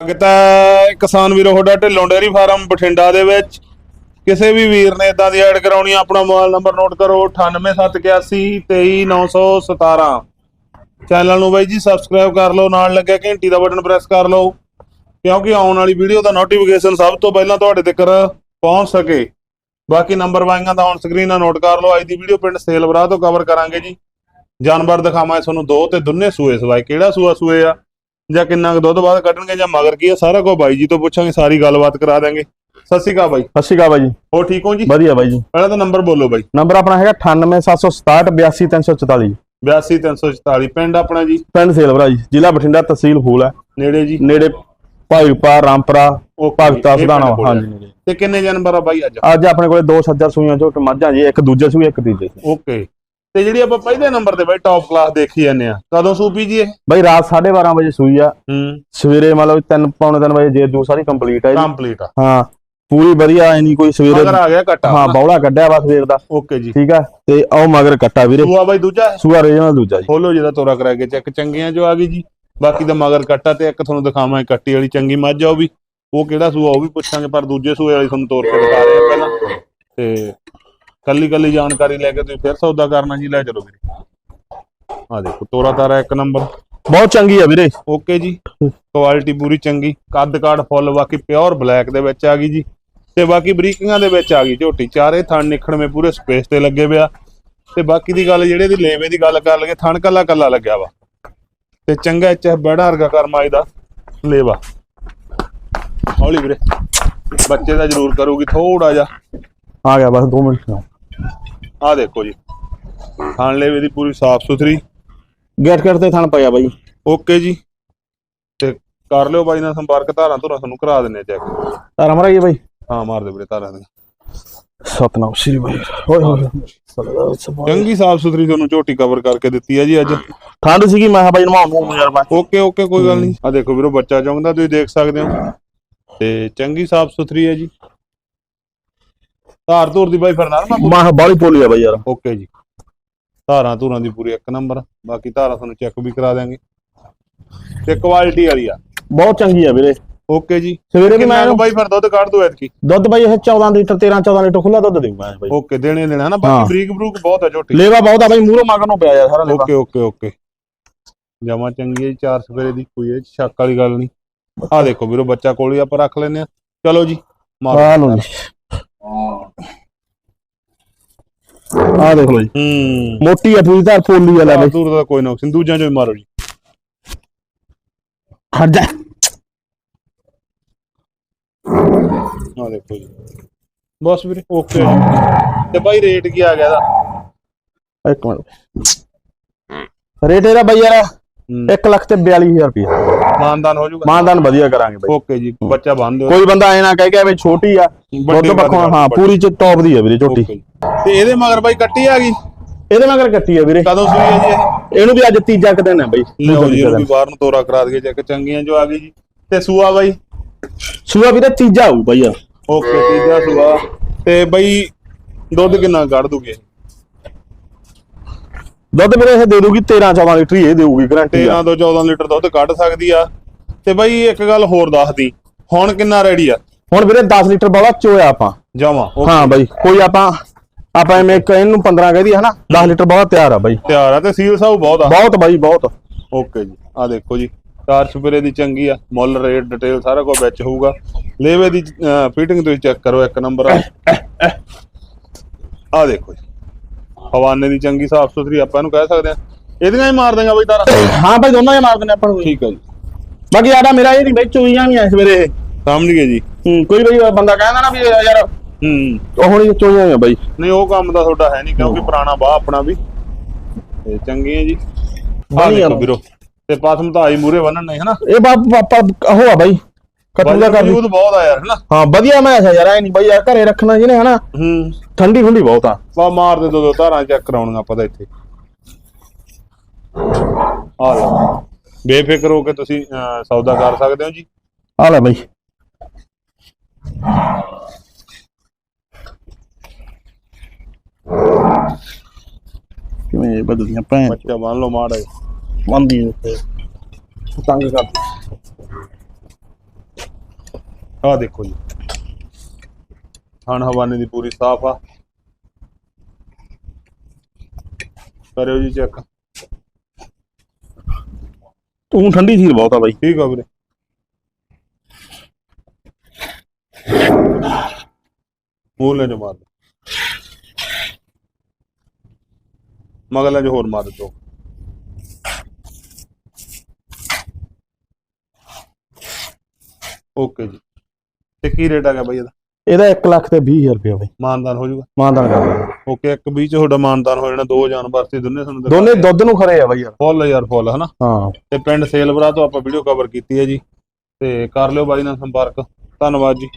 ਸਵਾਗਤ ਹੈ ਕਿਸਾਨ ਵੀਰੋ, ਤੁਹਾਡਾ ਢਿੱਲੋਂ ਡੇਅਰੀ ਫਾਰਮ ਬਠਿੰਡਾ ਦੇ ਵਿੱਚ। ਕਿਸੇ ਵੀ ਵੀਰ ਨੇ ਇਦਾਂ ਦੀ ਐਡ ਕਰਾਉਣੀ ਆਪਣਾ ਮੋਬਾਈਲ ਨੰਬਰ ਨੋਟ ਕਰੋ 98781 23917 ਚੈਨਲ ਨੂੰ ਬਾਈ ਜੀ ਸਬਸਕ੍ਰਾਈਬ ਕਰ ਲਓ, ਨਾਲ ਲੱਗਿਆ ਘੰਟੀ ਦਾ ਬਟਨ ਪ੍ਰੈਸ ਕਰ ਲਓ, ਕਿਉਂਕਿ ਆਉਣ ਵਾਲੀ ਵੀਡੀਓ ਦਾ ਨੋਟੀਫਿਕੇਸ਼ਨ ਸਭ ਤੋਂ ਪਹਿਲਾਂ ਤੁਹਾਡੇ ਤੱਕ ਪਹੁੰਚ ਸਕੇ। ਬਾਕੀ ਨੰਬਰ ਵਾਈਆਂ ਦਾ ਔਨ ਸਕਰੀਨ ਨਾਲ ਨੋਟ ਕਰ ਲਓ, ਅੱਜ ਦੀ ਵੀਡੀਓ ਪਿੰਡ ਸੇਲ ਬਰਾ ਤੋਂ ਕਵਰ ਕਰਾਂਗੇ ਜੀ। ਜਾਨਵਰ ਦਿਖਾਵਾਂ ਤੁਹਾਨੂੰ ਦੋ ਤੇ ਦੁੰਨੇ ਸੂਏ ਸਵਾਏ। ਕਿਹੜਾ ਸੂਆ ਸੂਏ ਆ? ਜਾਂ ਕਿੰਨਾ ਕੁ ਦੁੱਧ ਬਾਅਦ ਕੱਢਣਗੇ ਜਾਂ ਮਗਰ ਕੀ ਆ ਸਾਰਾ ਕੁਝ ਬਾਈ ਜੀ ਤੋਂ ਪੁੱਛਾਂਗੇ ਸਾਰੀ ਗੱਲਬਾਤ ਕਰਾ ਦਾਂਗੇ ਸਤਿ ਸ਼੍ਰੀ ਅਕਾਲ ਬਾਈ। ਸਤਿ ਸ਼੍ਰੀ ਅਕਾਲ ਬਾਈ ਜੀ। ਹੋ ਠੀਕ ਹੋ ਜੀ? ਵਧੀਆ ਬਾਈ ਜੀ। ਪਹਿਲਾਂ ਤਾਂ ਨੰਬਰ ਬੋਲੋ ਬਾਈ। ਨੰਬਰ ਆਪਣਾ ਹੈਗਾ 98767 82344 82344 ਪਿੰਡ ਆਪਣਾ ਜੀ? ਪਿੰਡ ਸੇਲਵਰਾ ਜੀ ਜ਼ਿਲ੍ਹਾ ਬਠਿੰਡਾ ਤਹਿਸੀਲ ਫੂਲ ਹੈ। ਨੇੜੇ ਜੀ? ਨੇੜੇ ਭਾਈਪਾ ਰਾਮਪਰਾ ਭਗਤਾ ਕੋਲ ਹਾਂਜੀ। ਤੇ ਕਿੰਨੇ ਜਾਨਵਰ ਆ ਬਾਈ ਅੱਜ? ਅੱਜ ਆਪਣੇ ਕੋਲੇ ਦੋ ਸੱਜਰ ਸੂਈਆਂ ਝੋਟ ਮੱਝਾਂ ਜੀ ਇੱਕ ਦੂਜੇ ਸੂਈ ਇੱਕ ਤੀਜੇ। ਓਕੇ। ਤੇ ਜਿਹੜੀ ਆਪਾਂ ਪਹਿਲੇ ਨੰਬਰ ਤੇ ਬਾਈ ਟੌਪ ਕਲਾਸ ਦੇਖੀ ਜਾਂਦੇ ਆ ਕਦੋਂ ਸੂਪੀ ਜੀ ਇਹ? ਬਾਈ ਰਾਤ 12:30 ਵਜੇ ਸੂਈ ਆ। ਹੂੰ। ਸਵੇਰੇ ਮਤਲਬ 3 ਪੌਣੇ 3 ਵਜੇ ਜੇ ਜੂ ਸਾਰੀ ਕੰਪਲੀਟ ਹੈ ਜੀ ਕੰਪਲੀਟ ਆ। ਹਾਂ ਪੂਰੀ ਵਧੀਆ ਐ ਨਹੀਂ ਕੋਈ ਸਵੇਰੇ ਮਗਰ ਆ ਗਿਆ ਕੱਟਾ ਹਾਂ ਬੌਲਾ ਕੱਢਿਆ ਵਾ ਸਵੇਰ ਦਾ। ਓਕੇ ਜੀ। ਠੀਕ ਆ ਤੇ ਆਓ ਮਗਰ ਕੱਟਾ ਵੀਰੇ। ਸੂਆ ਬਾਈ ਦੂਜਾ? ਸੂਆ ਰੇਜਨਲ ਦੂਜਾ ਜੀ। ਖੋਲੋ ਜਿਹਦਾ ਤੋਰਾ ਕਰਾ ਕੇ ਚੈੱਕ ਚੰਗੀਆਂ ਜੋ ਆ ਗਈ ਜੀ। ਬਾਕੀ ਦਾ ਮਗਰ ਕੱਟਾ ਤੇ ਇੱਕ ਤੁਹਾਨੂੰ ਦਿਖਾਵਾਂ ਕੱਟੀ ਵਾਲੀ ਚੰਗੀ ਮੱਝ ਆ ਉਹ ਵੀ। ਉਹ ਕਿਹੜਾ ਸੂਆ ਉਹ ਵੀ ਪੁੱਛਾਂਗੇ ਪਰ ਦੂਜੇ ਸੂਏ ਵਾਲੀ ਤੁਹਾਨੂੰ ਤੋਰ ਕੇ ਦਿਖਾ ਰਹੇ ਆ ਪਹਿਲਾਂ। ਤੇ ਕੱਲੀ ਕੱਲੀ ਜਾਣਕਾਰੀ ਲੈ ਕੇ ਤੁਸੀਂ ਫਿਰ ਸੌਦਾ ਕਰਨਾ ਜੀ ਲੈ ਚਲੋ ਵੀਰੇ। ਆ ਦੇਖੋ ਤੋਰਾ ਤਾਰਾ ਇੱਕ ਨੰਬਰ। ਬਹੁਤ ਚੰਗੀ ਆ ਵੀਰੇ। ਓਕੇ ਜੀ ਕੁਆਲਿਟੀ ਪੂਰੀ ਚੰਗੀ ਕੱਦ ਕਾਠ ਫੁੱਲ ਬਾਕੀ ਪਿਓਰ ਬਲੈਕ ਦੇ ਵਿੱਚ ਆ ਗਈ ਜੀ। ਤੇ ਬਾਕੀ ਬਰੀਕੀਆਂ ਦੇ ਵਿੱਚ ਆ ਗਈ ਝੋਟੀ ਚਾਰੇ ਥਣ ਨਿਖੜਵੇਂ ਪੂਰੇ ਸਪੇਸ ਤੇ ਲੱਗੇ ਪਿਆ ਤੇ ਬਾਕੀ ਦੀ ਗੱਲ ਜਿਹੜੇ ਦੀ ਲੇਵੇ ਦੀ ਗੱਲ ਕਰ ਲਈਏ ਥਣ ਕੱਲਾ ਕੱਲਾ ਲੱਗਿਆ ਵਾ। ਤੇ ਚੰਗਾ ਇੱਥੇ ਬੜਾ ਵਰਗਾ ਕਰਮਾਈ ਦਾ ਲੇਵਾ। ਹੌਲੀ ਵੀਰੇ ਬੱਚੇ ਦਾ ਜ਼ਰੂਰ ਕਰੂਗੀ ਥੋੜਾ ਜਿਹਾ। ਆ ਗਿਆ ਬਸ 2 ਮਿੰਟ। ਆਹ ਦੇਖੋ ਜੀ। ਥਣ ਲੇਵੇ ਦੀ ਪੂਰੀ ਸਾਫ਼ ਸੁਥਰੀ। ਗੇਟ ਗੇਟ ਤੇ ਥਣ ਪਿਆ ਬਾਈ। ਓਕੇ ਜੀ। ਤੇ ਕਰ ਲਿਓ ਬਾਈ ਨਾਲ ਸੰਪਰਕ ਧਾਰਾਂ ਧੁਰਾਂ ਤੁਹਾਨੂੰ ਕਰਾ ਦਿੰਨੇ ਚੈੱਕ ਤਾਰਾ ਮਰਾ ਜੀ ਬਾਈ? ਹਾਂ ਮਾਰ ਦੇ ਵੀਰੇ ਧਾਰਾਂ ਦੇ। ਸਤਨਾਮ ਸ੍ਰੀ ਬਾਈ ਹੋਏ ਹੋਏ। ਚੰਗੀ ਸਾਫ਼ ਸੁਥਰੀ ਤੁਹਾਨੂੰ ਝੋਟੀ ਕਵਰ ਕਰਕੇ ਦਿੱਤੀ ਹੈ ਜੀ ਅੱਜ। ਠੰਡ ਸੀਗੀ ਮੈਂ ਬਾਈ ਨਵਾਉਂ ਨੂੰ ਯਾਰ ਮੈਂ। ਓਕੇ ਓਕੇ ਕੋਈ ਗੱਲ ਨਹੀਂ। ਆ ਦੇਖੋ ਵੀਰੋ ਬੱਚਾ ਚੌਂਕਦਾ ਤੁਸੀਂ ਦੇਖ ਸਕਦੇ ਹੋ। ਤੇ ਚੰਗੀ ਸਾਫ਼ ਸੁਥਰੀ ਹੈ ਜੀ। ਧਾਰ ਧੂਰ ਦੀ ਬਾਈ ਫਿਰ ਨਾ ਮੈਂ ਕਿਹਾ ਬਾਹਲੀ ਪੋਲੀ ਆ ਬਾਈ ਯਾਰ। ਓਕੇ ਜੀ। ਧਾਰਾਂ ਧੂਰਾਂ ਦੀ ਪੂਰੀ ਇੱਕ ਨੰਬਰ। ਬਾਕੀ ਧਾਰਾਂ ਤੁਹਾਨੂੰ ਚੈੱਕ ਵੀ ਕਰਾ ਦਾਂਗੇ ਤੇ ਕੁਆਲਿਟੀ ਵਾਲੀ ਆ। ਬਹੁਤ ਚੰਗੀ ਆ ਵੀਰੇ। ਓਕੇ ਜੀ। ਸਵੇਰੇ ਵੀ ਮੈਂ ਬਾਈ ਫਿਰ ਦੁੱਧ ਕੱਢ ਦੋ ਐਤਕੀ? ਦੁੱਧ ਬਾਈ ਇਹ 14 ਲੀਟਰ 13 14 ਲੀਟਰ ਖੁੱਲਾ ਦੁੱਧ ਦੇਊ ਮੈਂ ਬਾਈ। ਓਕੇ ਦੇਣੇ ਦੇਣਾ ਹਨਾ। ਬਾਕੀ ਬਰੀਕ ਬਰੂਕ ਬਹੁਤ ਆ ਝੋਟੀ। ਲੇਵਾ ਬਹੁਤ ਆ ਬਾਈ ਮੂਹਰੋਂ ਮਗਰ ਨੂੰ ਪਿਆ ਯਾਰ ਸਾਰਾ ਲੇਵਾ। Okay okay okay. ਜਮਾ ਚੰਗੀ ਹੈ ਚਾਰ ਸਵੇਰੇ ਦੀ ਕੋਈ ਇਹ ਸ਼ੱਕ ਵਾਲੀ ਗੱਲ ਨਹੀਂ। ਆ ਦੇਖੋ ਵੀਰੋ ਬੱਚਾ ਕੋਲ ਹੀ ਆਪਾਂ ਰੱਖ ਲੈਨੇ ਆ ਚਲੋ ਜੀ ਮਾਰੋ ਜੀ। ਆ ਦੇਖ ਲੋ ਜੀ। ਹੂੰ। ਮੋਟੀ ਆ ਪੂਰੀ ਧਾਰ ਪੋਲੀ ਆ ਲੈ ਬਾਈ ਦੂਰ ਦਾ ਕੋਈ ਨੁਕਸਾਨ ਦੂਜਿਆਂ ਚੋਂ ਹੀ ਮਾਰੋ ਜੀ। ਹਟ ਜਾ। ਆ ਦੇਖੋ ਜੀ। ਬਸ ਵੀਰੇ ਓਕੇ ਤੇ ਬਾਈ ਰੇਟ ਕੀ ਆ ਗਿਆ ਇਹਦਾ? ਇੱਕ ਮਿੰਟ। ਰੇਟ ਇਹਦਾ ਬਾਈ ਯਾਰ ਹੂੰ। 1 ਲੱਖ ਤੇ 42000 ਰੁਪਏ ਮਾਨਦਾਨ ਹੋ ਜਾਊਗਾ। ਮਾਨਦਾਨ ਵਧੀਆ ਕਰਾਂਗੇ ਬਾਈ। ਓਕੇ ਜੀ ਬੱਚਾ ਬੰਦ ਹੋ ਕੋਈ ਬੰਦਾ ਐ ਨਾ ਕਹਿ ਕੇ ਵੀ ਛੋਟੀ ਆ ਦੁੱਧ ਪੱਖੋਂ ਹਾਂ ਪੂਰੀ ਚ ਟੌਪ ਦੀ ਆ ਵੀਰੇ ਝੋਟੀ ਜੀ। ਤੇ ਇਹਦੇ ਮਗਰ ਬਾਈ ਕੱਟੀ ਆ ਗਈ? ਇਹਦੇ ਮਗਰ ਕੱਟੀ ਆ ਵੀਰੇ। ਕਦੋਂ ਸੂਈ ਹੈ ਜੀ ਇਹ? ਇਹਨੂੰ ਵੀ ਅੱਜ ਤੀਜਾ ਕੁ ਦਿਨ ਹੈ ਬਾਈ। ਲਿਓ ਜੀ ਇਹਨੂੰ ਵੀ ਬਾਹਰ ਨੂੰ ਤੋਰਾ ਕਰਾ ਦਈਏ ਚੈੱਕ ਚੰਗੀਆਂ ਜੋ ਆ ਗਈ ਜੀ। ਤੇ ਸੂਆ ਬਾਈ? ਸੂਆ ਵੀਰੇ ਤੀਜਾ ਆਊ ਬਾਈ ਓਕੇ ਤੀਜਾ ਸੂਆ। ਤੇ ਬਈ ਦੁੱਧ ਕਿੰਨਾ ਕੱਢ ਦੂਗੇ? ਦੁੱਧ ਵੀਰੇ ਇਹ ਦੇ ਦੂਗੀ 13 14 ਲੀਟਰ ਹੀ ਇਹ ਦੇਊਗੀ ਗਾਰੰਟੀ ਆ। 13 ਤੋਂ 14 ਲੀਟਰ ਦੁੱਧ ਕੱਢ ਸਕਦੀ ਆ। ਤੇ ਬਈ ਇੱਕ ਗੱਲ ਹੋਰ ਦੱਸਦੀ ਹੁਣ ਕਿੰਨਾ ਰੈਡੀ ਆ? ਹੁਣ ਵੀਰੇ 10 ਲੀਟਰ ਬਾਲਾ ਚੋਇਆ ਆਪਾਂ। ਜਾਵਾਂ ਹਾਂ ਬਾਈ ਕੋਈ ਆਪਾਂ ਆਪਾਂ ਐਵੇਂ ਇੱਕ ਇਹਨੂੰ 15 ਕਹਿ ਦਈਏ ਹਨਾ 10 ਲੀਟਰ ਬਾਲਾ ਤਿਆਰ ਆ ਬਾਈ। ਤਿਆਰ ਆ ਤੇ ਸੀਲ ਸਾਊ ਬਹੁਤ ਆ। ਬਹੁਤ ਬਾਈ ਬਹੁਤ। ਓਕੇ ਜੀ ਆ ਦੇਖੋ ਜੀ ਕਾਰ ਸਪਰੇ ਦੀ ਚੰਗੀ ਆ ਮੁੱਲ ਰੇਟ ਡਿਟੇਲ ਸਾਰਾ ਕੁਝ ਵਿੱਚ ਹੋਊਗਾ। ਲੇਵੇ ਦੀ ਫਿਟਿੰਗ ਤੁਸੀਂ ਚੈੱਕ ਕਰੋ ਇੱਕ ਨੰਬਰ ਆ। ਆ ਦੇਖੋ ਜੀ। ਹਵਾਨੇ ਦੀ ਚੰਗੀ ਸਾਫ਼ ਸੁਥਰੀ ਆਪਾਂ ਇਹਨੂੰ ਕਹਿ ਸਕਦੇ ਆ ਇਹਦੀਆਂ ਹੀ ਮਾਰ ਦੇਗਾ ਬਈ ਤਾਰਾ। ਹਾਂ ਬਾਈ ਦੋਨਾਂ ਹੀ ਮਾਰ ਦਿੰਦੇ ਆਪਾਂ ਨੂੰ। ਠੀਕ ਆ ਜੀ। ਬਾਕੀ ਆੜਾ ਮੇਰਾ ਇਹ ਨਹੀਂ ਬਾਈ ਚੋਈਆਂ ਨਹੀਂ ਐ ਸਵੇਰੇ ਇਹ। ਸਮਝ ਗਏ ਜੀ। ਹੂੰ, ਕੋਈ ਬਾਈ ਬੰਦਾ ਕਹਿੰਦਾ ਨਾ ਵੀ ਯਾਰ ਹੂੰ। ਉਹ ਹੁਣ ਚੋਈਆਂ ਆ ਬਾਈ। ਨਹੀਂ ਉਹ ਕੰਮ ਤਾਂ ਤੁਹਾਡਾ ਹੈ ਨਹੀਂ ਕਿਉਂਕਿ ਪੁਰਾਣਾ ਬਾਹ ਆਪਣਾ ਵੀ। ਤੇ ਚੰਗੀ ਹੈ ਜੀ। ਆ ਵਧੀਆ ਦੇਖੋ ਵੀਰੋ ਤੇ ਪਾਸਮ ਤਾਂ ਆਈ ਮੂਰੇ ਬੰਨਣ ਨਹੀਂ ਹਨਾ? ਇਹ ਬਾਪ ਪਾਪਾ ਉਹ ਆ ਬਾਈ। ਕੱਟੂ ਦਾ ਕਰ ਯੂਜ਼ ਬਹੁਤ ਆ ਯਾਰ ਹਨਾ? ਹਾਂ ਵਧੀਆ ਮੈਂ ਹੈ ਯਾਰ ਐ ਨਹੀਂ ਬਾਈ ਯਾਰ ਘਰੇ ਰੱਖਣਾ ਜਿਹਨੇ ਹਨਾ? ਹੂੰ। ਠੰਡੀ ਠੰਡੀ ਬਹੁਤ ਆ। ਬਾ ਮਾਰ ਦੇ ਦੋ ਦੋ ਧਾਰਾਂ ਚੈੱਕ ਕਰਾਉਣੀਆਂ ਆਪਾਂ ਤਾਂ ਇੱਥੇ। ਆ ਲਓ ਬੇਫਿਕਰ ਹੋ ਕੇ ਤੁਸੀਂ ਅਹ, ਸੌਦਾ ਕਰ ਸਕਦੇ ਹੋ ਜੀ। ਆ ਲੈ ਬਾਈ। ਕਿਵੇਂ ਬਦਲੀਆਂ ਭੈਣ ਬੱਚਾ ਬੰਨ ਲਓ ਮਾੜਾ ਜਿਹਾ। ਮੰਦੀ ਉੱਤੇ ਤੰਗ ਕਰ ਆਹ ਦੇਖੋ ਜੀ। ਹਣ ਹਵਾਨੇ ਦੀ ਪੂਰੀ ਸਾਫ਼ ਆ। ਕਰਿਓ ਜੀ ਚੈੱਕ। ਤੂੰ ਠੰਡੀ ਸੀਲ ਬਹੁਤ ਆ ਬਾਈ। ਠੀਕ ਆ ਵੀਰੇ। ਮੂਲੇ ਜੋ ਮਾਰ ਦੇ ਮਗਲੇ ਜੋ ਹੋਰ ਮਾਰ ਦੋ ਓਕੇ ਜੀ। ਤੇ ਕੀ ਰੇਟ ਆ ਗਿਆ ਬਾਈ ਇਹਦਾ? ਇਹਦਾ 1 ਲੱਖ ਤੇ 20000 ਰੁਪਏ ਬਾਈ। ਮਾਨਦਾਨ ਹੋ ਜਾਊਗਾ? ਮਾਨਦਾਨ ਕਰ ਦਾਂਗੇ। ਓਕੇ ਇੱਕ ਵੀਹ ਚ ਤੁਹਾਡਾ ਮਾਨਦਾਨ ਹੋ ਜਾਣਾ ਦੋ ਜਾਨਵਰ ਤੇ ਦੋਨੇ ਤੁਹਾਨੂੰ ਦੋਨੇ ਦੁੱਧ ਨੂੰ ਖਰੇ ਆ ਬਾਈ ਯਾਰ। ਫੁੱਲ ਯਾਰ ਫੁੱਲ ਹਨਾ? ਹਾਂ। ਤੇ ਪਿੰਡ ਸੇਲਵਰਾ ਤੋਂ ਆਪਾਂ ਵੀਡੀਓ ਕਵਰ ਕੀਤੀ ਹੈ ਜੀ। ਤੇ ਕਰ ਲਿਓ ਬਾਈ ਨਾਲ ਸੰਪਰਕ। ਧੰਨਵਾਦ ਜੀ।